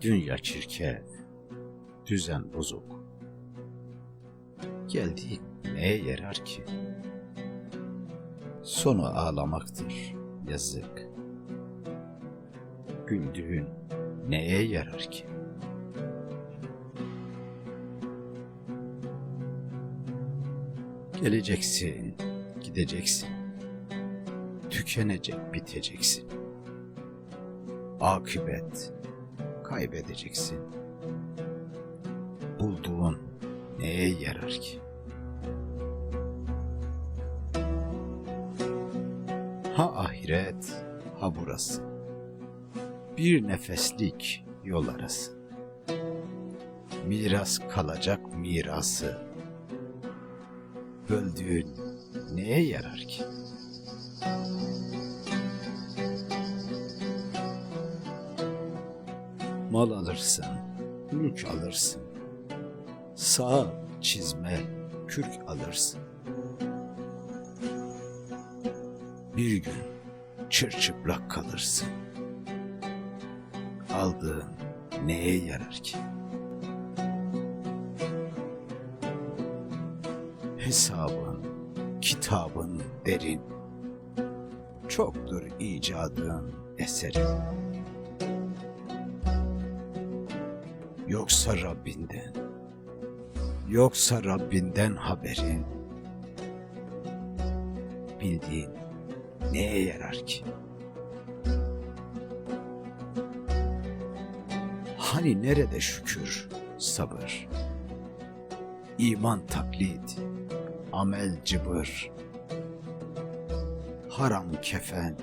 Dünya çirkef, düzen bozuk. Geldik neye yarar ki? Sonu ağlamaktır, yazık. Güldüğün neye yarar ki? Geleceksin, gideceksin. Tükenecek, biteceksin. Akıbet, kaybedeceksin. Bulduğun neye yarar ki? Ha ahiret, ha burası. Bir nefeslik yol arası. Miras kalacak mirası. Böldüğün neye yarar ki? Mal alırsın, mülk alırsın. Sağ çizme, kürk alırsın. Bir gün çırçıplak kalırsın. Aldığın neye yarar ki? Hesabın, kitabın derin. Çoktur icadın eserin. Yoksa Rabbinden, yoksa Rabbinden haberin. Bildiğin neye yarar ki? Hani nerede şükür, sabır? İman taklit, amel cıbır. Haram kefen,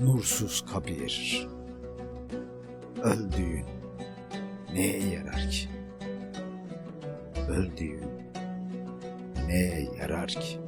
nursuz kabir. Öldüğün neye yarar ki? Öldüğün neye yarar ki?